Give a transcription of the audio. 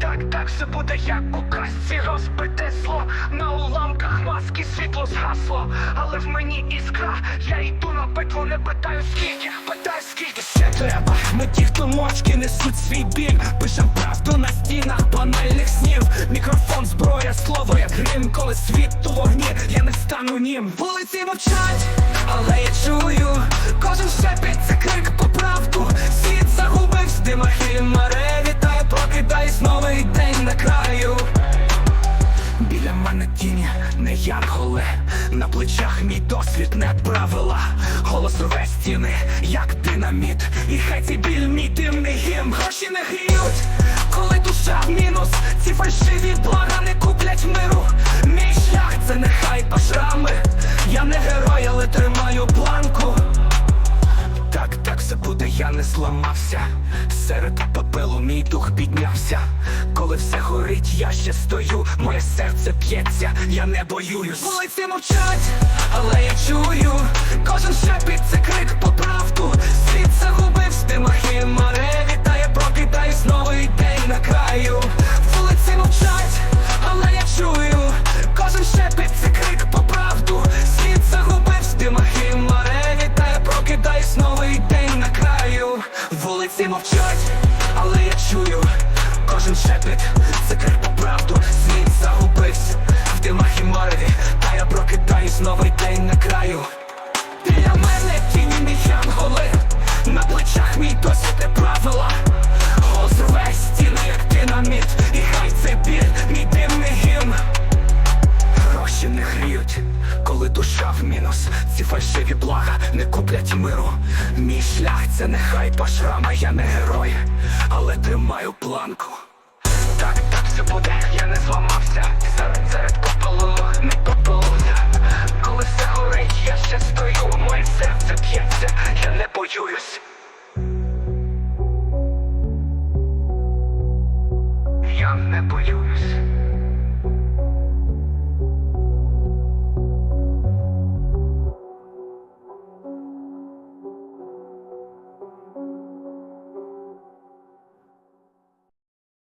Так, так все буде, як у казці. Розбите зло На уламках маски світло згасло. Але в мені іскра, я йду на пекло, не питаю скільки, питаю скільки ще треба. Ми ті, хто мовчки несуть свій біль. Пишем правду на стінах банальних снів. Мікрофон, зброя, слово, як грім Коли світ у вогні, я не стану нім. Вулиці мовчать, але я чую прокидаюсь, новий день на краю. Біля мене тіні, не янголи. На плечах мій досвід не правила. Голос рве стіни, як динаміт. І хай цей біль мій дивний гімн. Гроші не гріють, коли душа в мінус. Ці фальшиві блага дух піднявся. Коли все горить, я ще стою, моє серце п'ється, я не боюсь. Вулиці мовчать, але я чую. Кожен шепіт це крик по правду. Світ загубив з димах і вітає, прокидаюсь новий день на краю. Вулиці мовчать, але я чую. Кожен шепіт це крик по правду. Світ загубив з димах і вітає, прокидаюсь новий день на краю. Вулиці мовчать, шепіт це крик по правду. Світ загубився. В димах і мареві, та я прокидаюсь новий день на краю. Біля мене тіні янголи. На плечах мій досвід не правила. Голос рве стіни, як динаміт. І хай це біль, мій димний гімн. Гроші не гріють, коли душа в мінус. Ці фальшиві блага не куплять миру. Мій шлях це нехай пошрама, я не герой, але тримаю планку не боюсь.